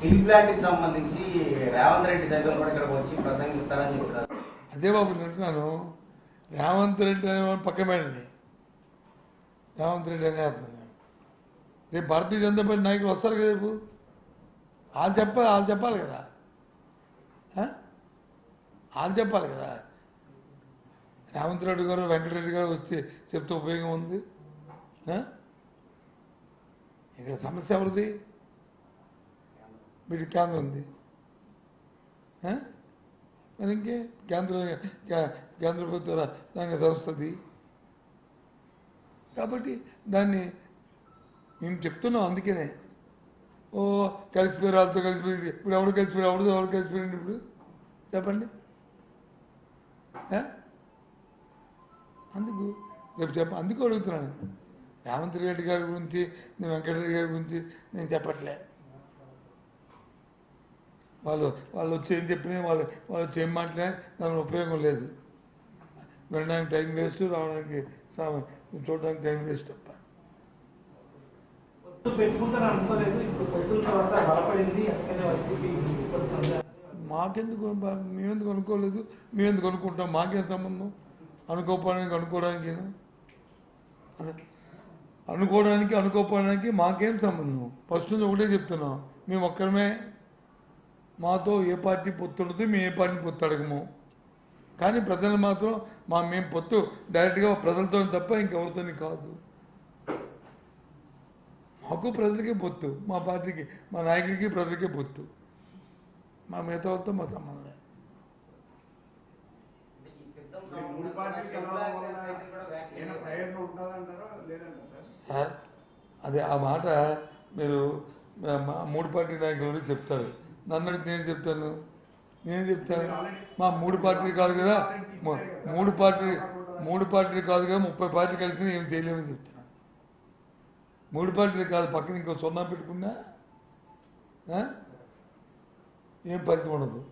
Steel సంబంధించి రేవంత్ రెడ్డి సైతం కూడా ఇక్కడికి వచ్చి ప్రసంగిస్తారని చెప్తున్నారు అదే బాబు నేను అంటున్నాను రేవంత్ రెడ్డి అనేవాడు పక్క పెట్టండి. రేవంత్ రెడ్డి అనే అతను. రేపు భారతీయ జనతా పార్టీ నాయకులు వస్తారు కదా రేపు? వాళ్ళు చెప్పాలి వాళ్ళు చెప్పాలి కదా. ఆ? వాళ్ళు చెప్పాలి కదా. రేవంత్ రెడ్డి గారు వెంకటరెడ్డి గారు వచ్చి చెప్తే ఉపయోగం ఉంది? ఇక్కడ సమస్య ఎవరిది? మీకు కేంద్రం ఉంది. మరి ఇంకే కేంద్ర కే- కేంద్ర ప్రభుత్వ రంగ సంస్థది. కాబట్టి దాన్ని మేము చెప్తున్నాం అందుకనే. ఓ కలిసిపోయి వాళ్ళతో కలిసిపోయి ఇప్పుడు ఎవడు కలిసిపోయి ఎవడు ఎవడు కలిసిపోయింది ఇప్పుడు? చెప్పండి. అందుకు రేపు చెప్ప అందుకు అడుగుతున్నాను రేవంత్ రెడ్డి గారి గురించి నేను వెంకటరెడ్డి గారి గురించి నేను చెప్పట్లే. వాళ్ళు వాళ్ళు వచ్చి ఏం చెప్పినా వాళ్ళు వాళ్ళు వచ్చి ఏం మాట్లాడినా దాని ఉపయోగం లేదు. వినడానికి టైం వేస్ట్ రావడానికి చూడడానికి టైం వేస్ట్ తప్ప. మాకెందుకు మేమెందుకు అనుకోలేదు. మేమెందుకు అనుకుంటాం? మాకేం సంబంధం? అనుకోపోవడానికి అనుకోవడానికి. అనుకోవడానికి అనుకోపోవడానికి మాకేం సంబంధం? ఫస్ట్ నుంచి ఒకటే చెప్తున్నాం. మేము ఒక్కరమే మాతో ఏ పార్టీ పొత్తు ఉండదు మేము ఏ పార్టీ పొత్తు అడగము. కానీ ప్రజలు మాత్రం మా మేము పొత్తు డైరెక్ట్గా ప్రజలతో తప్ప ఇంకెవరితో కాదు. మాకు ప్రజలకే పొత్తు మా పార్టీకి మా నాయకుడికి ప్రజలకే పొత్తు. మా మిగతా వాళ్ళతో మా సంబంధం సార్ అదే ఆ మాట మీరు మూడు పార్టీ నాయకులు చెప్తారు. అడిగితే నేను చెప్తాను. నేను చెప్తాను. మా మూడు పార్టీలు కాదు కదా. మూడు పార్టీ మూడు పార్టీలు కాదు కదా ముప్పై పార్టీలు కలిసి ఏమి చేయలేమని చెప్తున్నాను మూడు పార్టీలు కాదు పక్కన ఇంకో సున్నా పెట్టుకున్నా? ఏం ఫలితం ఉండదు.